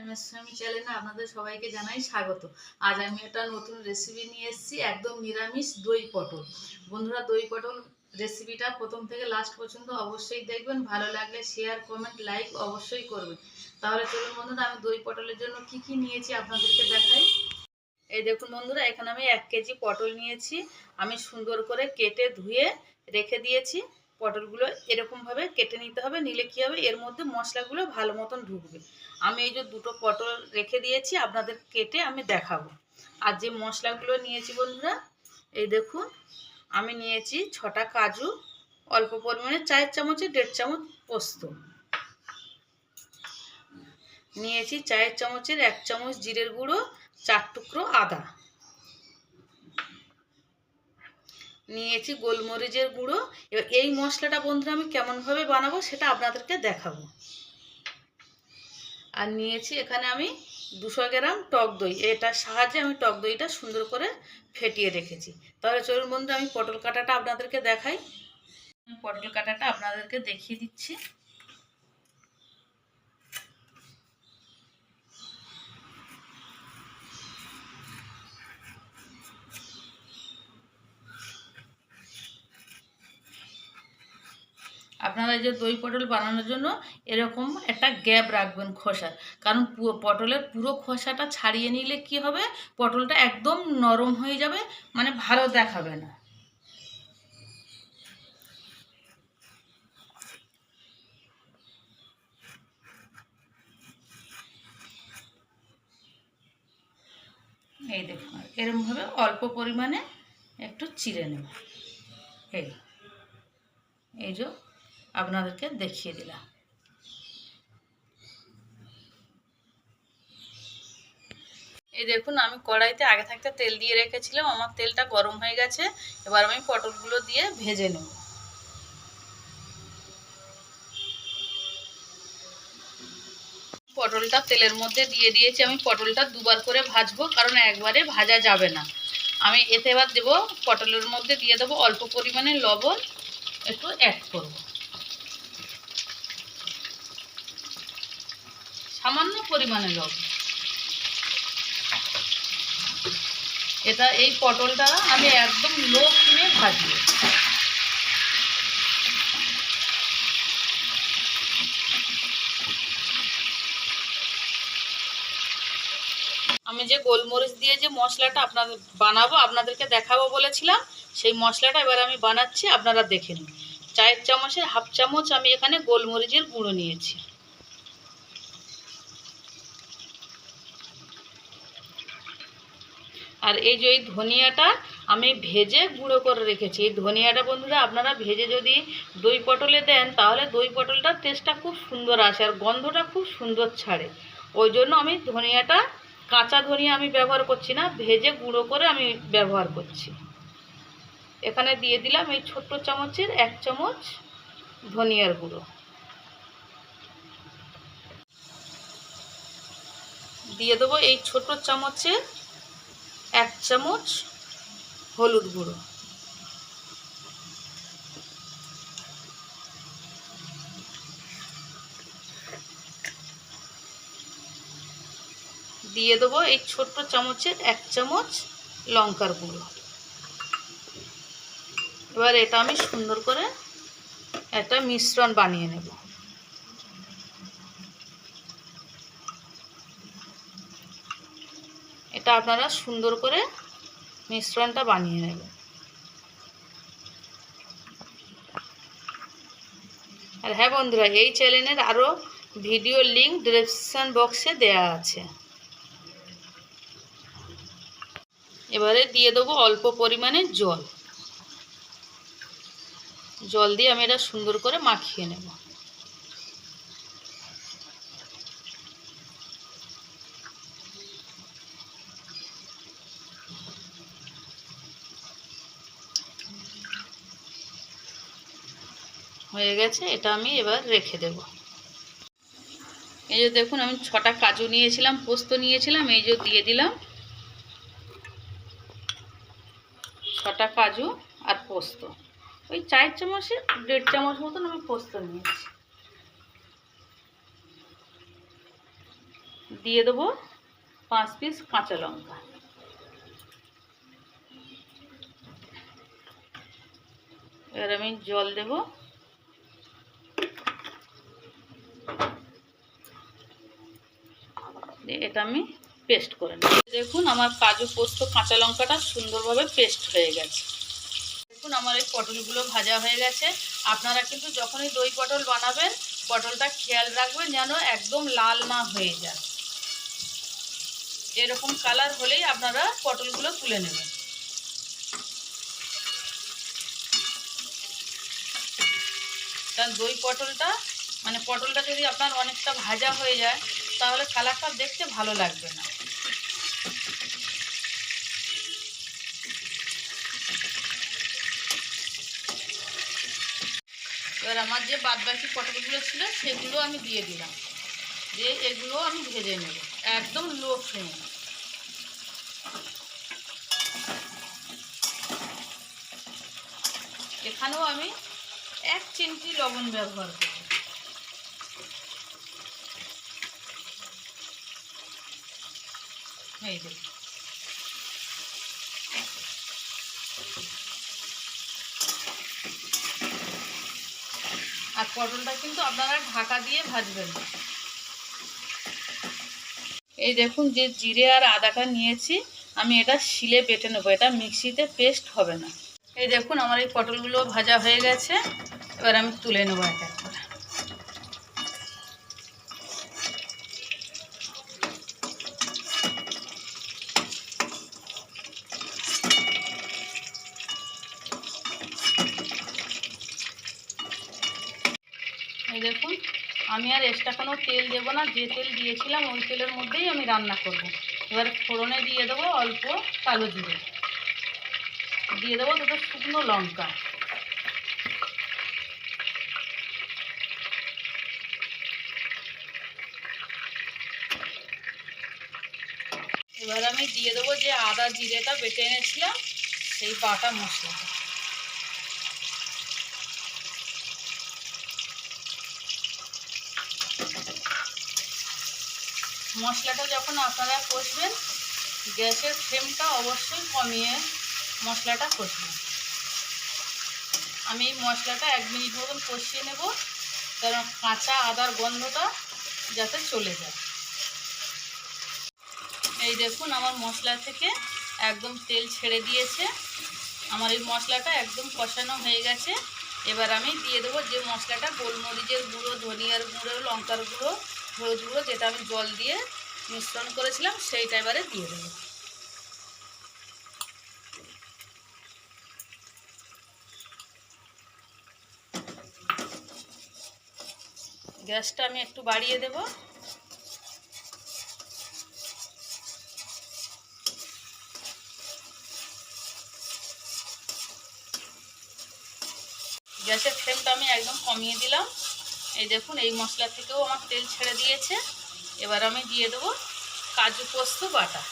MS স্বামী চ্যানেলে আপনাদের সবাইকে জানাই স্বাগত। আজ আমি একটা নতুন রেসিপি নিয়ে এসেছি, একদম নিরামিষ দই পটল। বন্ধুরা, দই পটল রেসিপিটা প্রথম থেকে লাস্ট পর্যন্ত অবশ্যই দেখবেন, ভালো লাগলে শেয়ার কমেন্ট লাইক অবশ্যই করবেন। তাহলে চলুন বন্ধুরা, আমি দই পটলের জন্য কি কি নিয়েছি আপনাদেরকে দেখাই। এই দেখুন বন্ধুরা, এখানে আমি এক কেজি পটল নিয়েছি। আমি সুন্দর করে কেটে ধুয়ে রেখে দিয়েছি। পটলগুলো এরকমভাবে কেটে নিতে হবে, নিলে কী হবে? এর মধ্যে মশলাগুলো ভালো মতন ঢুকবে। আমি এই যে দুটো পটল রেখে দিয়েছি, আপনাদের কেটে আমি দেখাবো। আর যে মশলাগুলো নিয়েছি বন্ধুরা, এই দেখুন, আমি নিয়েছি ছটা কাজু, অল্প পরিমাণে চায়ের চামচে দেড় চামচ পোস্ত। নিয়েছি চায়ের চামচের এক চামচ জিরের গুঁড়ো, চার টুকরো আদা। নিয়েছি গোলমরিচের গুঁড়ো। এবার এই মশলাটা বন্ধুরা আমি কেমনভাবে বানাবো সেটা আপনাদেরকে দেখাবো। আর নিয়েছি এখানে আমি দুশো গ্রাম টক দই। এটার সাহায্যে আমি টক দইটা সুন্দর করে ফেটিয়ে রেখেছি। তাহলে চলুন বন্ধু আমি পটল কাটাটা আপনাদেরকে দেখাই। পটল কাটাটা আপনাদেরকে দেখিয়ে দিচ্ছি। আপনারা যে দই পটল বানানোর জন্য এরকম একটা গ্যাপ রাখবেন খোসার কারণ পটলের পুরো খোসাটা ছাড়িয়ে নিলে কি হবে? পটলটা একদম নরম হয়ে যাবে মানে ভালো দেখাবে না। এই দেখুন এরকমভাবে অল্প পরিমাণে একটু চিড়ে নেব। এই এই যে আপনাদেরকে দেখিয়ে দিলাম। এই দেখুন, আমি কড়াইতে আগে থাকতে তেল দিয়ে রেখেছিলাম, আমার তেলটা গরম হয়ে গেছে। এবার আমি পটলগুলো দিয়ে ভেজে নেব। পটলটা তেলের মধ্যে দিয়ে দিয়েছি। আমি পটলটা দুবার করে ভাজবো, কারণ একবারে ভাজা যাবে না। আমি এতে এবার দেবো পটলের মধ্যে দিয়ে দেবো অল্প পরিমাণে লবণ, একটু অ্যাড করব। পরিমাণে লবণ এটা এই পটলটা আমি একদম লো ফ্লেমে ভাজবো আমি যে গোলমরিচ দিয়ে যে মশলাটা আপনাদের বানাবো, আপনাদেরকে দেখাবো বলেছিলাম, সেই মশলাটা এবার আমি বানাচ্ছি, আপনারা দেখে নিন। চায়ের চামচের হাফ চামচ আমি এখানে গোলমরিচের গুঁড়ো নিয়েছি। আর এই যে এই ধনিয়াটা আমি ভেজে গুঁড়ো করে রেখেছি। এই ধনিয়াটা বন্ধুরা আপনারা ভেজে যদি দই পটলে দেন, তাহলে দই পটলটার টেস্টটা খুব সুন্দর আসে আর গন্ধটা খুব সুন্দর ছাড়ে। ওই জন্য আমি ধনিয়াটা, কাঁচা ধনিয়া আমি ব্যবহার করছি না, ভেজে গুঁড়ো করে আমি ব্যবহার করছি। এখানে দিয়ে দিলাম এই ছোট্ট চামচের এক চামচ ধনিয়ার গুঁড়ো। দিয়ে দেবো এই ছোট চামচের এক চামচ হলুদ গুঁড়ো। দিয়ে দেবো এই ছোট্ট চামচের এক চামচ লঙ্কার গুঁড়ো। এবার এটা আমি সুন্দর করে একটা মিশ্রণ বানিয়ে নেব। এটা আপনারা সুন্দর করে মিশ্রণটা বানিয়ে নেবেন। আর হ্যাঁ বন্ধুরা, এই চ্যানেলের আরও ভিডিও লিঙ্ক ডিসক্রিপশান বক্সে দেয়া আছে। এবারে দিয়ে দেবো অল্প পরিমাণে জল। জল দিয়ে আমি এটা সুন্দর করে মাখিয়ে নেব। হয়ে গেছে, এটা আমি এবার রেখে দেব। এই যে দেখুন, আমি ছটা কাজু নিয়েছিলাম, পোস্ত নিয়েছিলাম, এই যে দিয়ে দিলাম। ছটা কাজু আর পোস্ত। ওই চায়ের চামচে, দেড় চামচ মতন আমি পোস্ত নিয়েছি। দিয়ে দেবো পাঁচ পিস কাঁচা লঙ্কা। এবার আমি জল দেব দিয়ে এটা আমি পেস্ট করে নেব। দেখুন, আমার কাজু পোস্ত, কাঁচা লঙ্কাটা সুন্দরভাবে পেস্ট হয়ে গেছে। দেখুন, আমার এই পটলগুলো ভাজা হয়ে গেছে। আপনারা কিন্তু যখনই দই পটল বানাবেন, পটলটা খেয়াল রাখবেন যেন একদম লাল না হয়ে যায়। এরকম কালার হলেই আপনারা পটলগুলো তুলে নেবেন। কারণ দই পটলটা মানে পটলটা যদি আপনার অনেকটা ভাজা হয়ে যায়, তাহলে কালারটা দেখতে ভালো লাগবে না। এবার আমার যে বাদবাকি পটলগুলো ছিল, সেগুলো আমি দিয়ে দিলাম। দিয়ে এগুলো আমি ভেজে নেব, একদম লো ফ্লেমে। এখানেও আমি এক চিমটি লবণ ব্যবহার করব। দেখুন আর পটলটা কিন্তু আপনারা ঢাকা দিয়ে ভাজবেন। এই দেখুন যে জিরে আর আদাটা নিয়েছি, আমি এটা শিলে বেটে নেব, এটা মিক্সিতে পেস্ট হবে না। এই দেখুন আমার এই পটলগুলো ভাজা হয়ে গেছে, এবার আমি তুলে নেব এক দেখুন, আমি আর এক্সট্রা কোনো তেল দেবো না, যে তেল দিয়েছিলাম ওই তেলের মধ্যেই আমি রান্না করব। এবার ফোড়নে দিয়ে দেবো অল্প কালো জিরে। দিয়ে দেবো দুটো শুকনো লঙ্কা। এবার আমি দিয়ে দেবো যে আদা জিরেটা বেটে এনেছিলাম, সেই বাটা মশলাটা। মশলাটা যখন আপনারা কষবেন, গ্যাসের ফ্লেমটা অবশ্যই কমিয়ে মশলাটা কষবেন। আমি মশলাটা এক মিনিট মতন কষিয়ে নেব, কারণ কাঁচা আদার গন্ধটা যাতে চলে যায়। এই দেখুন আমার মশলা থেকে একদম তেল ছেড়ে দিয়েছে। আমার এই মশলাটা একদম কষানো হয়ে গেছে। এবার আমি দিয়ে দেবো যে মশলাটা গোলমরিচের গুঁড়ো, ধনিয়ার গুঁড়ো, লঙ্কার গুঁড়ো হলুদ গুঁড়ো যেটা আমি জল দিয়ে মিশ্রণ করেছিলাম, সেইটা এবারে দিয়ে দেবো। গ্যাসটা আমি একটু বাড়িয়ে দেব। গ্যাসের ফ্লেমটা আমি একদম কমিয়ে দিলাম। এই দেখুন, এই মশলা থেকেও আমার তেল ছেড়ে দিয়েছে। এবার আমি দিয়ে দেবো কাজু পোস্ত বাটা।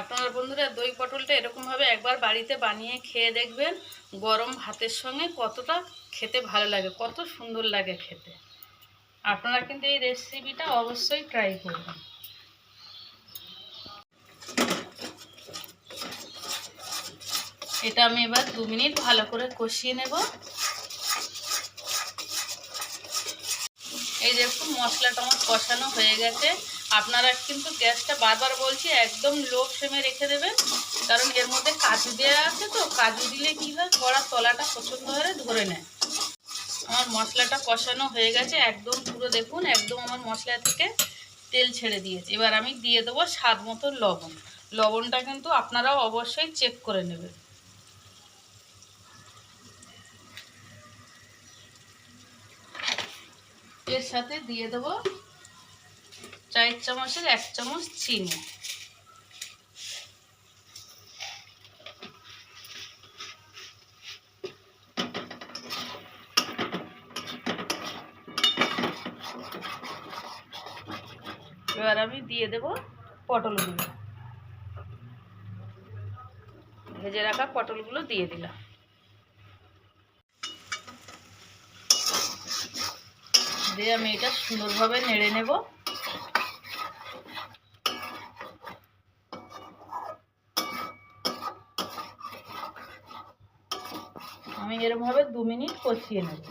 আপনার বন্ধুরা, দই পটলটা এরকমভাবে একবার বাড়িতে বানিয়ে খেয়ে দেখবেন, গরম ভাতের সঙ্গে কতটা খেতে ভালো লাগে, কত সুন্দর লাগে খেতে। আপনারা কিন্তু এই রেসিপিটা অবশ্যই ট্রাই করবেন। এটা আমি এবার দু মিনিট ভালো করে কষিয়ে নেব। এই দেখুন, মশলাটা আমার কষানো হয়ে গেছে। আপনারা কিন্তু গ্যাসটা বারবার বলছি, একদম লো ফ্লেমে রেখে দেবেন। কারণ এর মধ্যে কাজু দেওয়া আছে তো, কাজু দিলে কী হয় কড়ার তলাটা প্রচণ্ড হারে ধরে নেয়। আমার মশলাটা কষানো হয়ে গেছে, একদম পুরো দেখুন, একদম আমার মশলা থেকে তেল ছেড়ে দিয়েছে। এবার আমি দিয়ে দেবো স্বাদ মতো লবণ। লবণটা কিন্তু আপনারাও অবশ্যই চেক করে নেবেন। এর সাথে দিয়ে দেবো চায়ের চামচের এক চামচ চিনি। এবার আমি দিয়ে দেব পটলগুলো। ভেজে রাখা পটলগুলো দিয়ে দিলাম। দিয়ে আমি এটা সুন্দরভাবে নেড়ে নেব। আমি এরমভাবে দু মিনিট কষিয়ে নেব।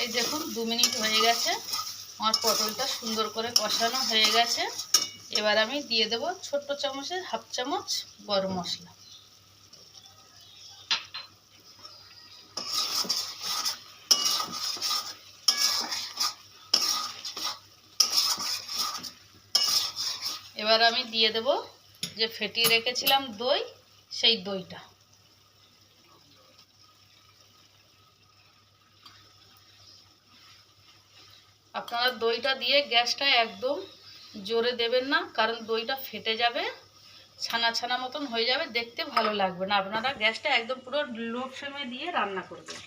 এই দেখুন, দু মিনিট হয়ে গেছে। আমার পটলটা সুন্দর করে কষানো হয়ে গেছে। এবার আমি দিয়ে দেব ছোট্ট চামচের হাফ চামচ গরম মশলা। এবার আমি দিয়ে দেব যে ফেটিয়ে রেখেছিলাম দই, সেই দইটা। আপনারা দইটা দিয়ে গ্যাসটা একদম জোরে দেবেন না, কারণ দইটা ফেটে যাবে, ছানা ছানা মতন হয়ে যাবে, দেখতে ভালো লাগবে না। আপনারা গ্যাসটা একদম পুরো লো ফ্লেমে দিয়ে রান্না করবেন।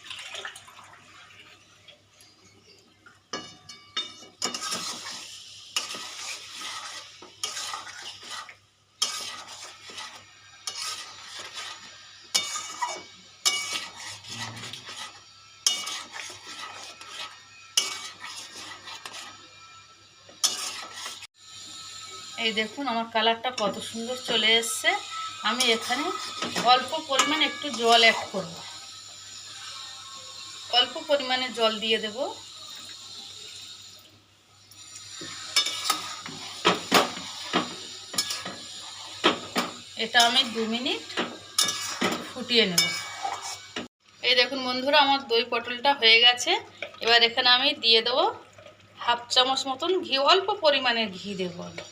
এই দেখুন, আমার কালারটা কত সুন্দর চলে এসছে। আমি এখানে অল্প পরিমাণে একটু জল অ্যাড করব। অল্প পরিমাণে জল দিয়ে দেব। এটা আমি দু মিনিট ফুটিয়ে নেব। এই দেখুন বন্ধুরা, আমার দই পটলটা হয়ে গেছে। এবার এখানে আমি দিয়ে দেবো হাফ চামচ মতন ঘি, অল্প পরিমাণে ঘি দেবো আমি।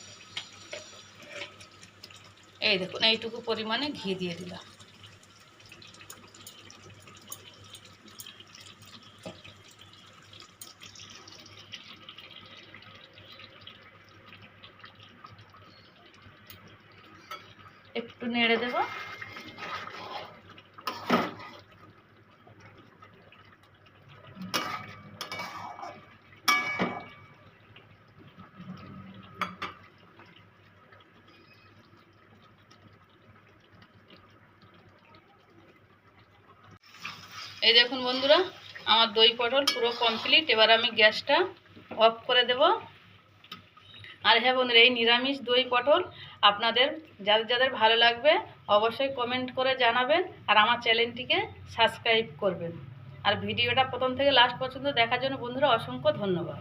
এই দেখুন এইটুকু পরিমাণে ঘি দিয়ে দিলাম। একটু নেড়ে দেব। এই দেখুন বন্ধুরা, আমার দই পটল পুরো কমপ্লিট এবার আমি গ্যাসটা অফ করে দেব। আর হ্যাঁ বন্ধুরা, এই নিরামিষ দই পটল আপনাদের, যাদের যাদের ভালো লাগবে, অবশ্যই কমেন্ট করে জানাবেন আর আমার চ্যানেলটিকে সাবস্ক্রাইব করবেন। আর ভিডিওটা প্রথম থেকে লাস্ট পর্যন্ত দেখার জন্য বন্ধুরা, অসংখ্য ধন্যবাদ।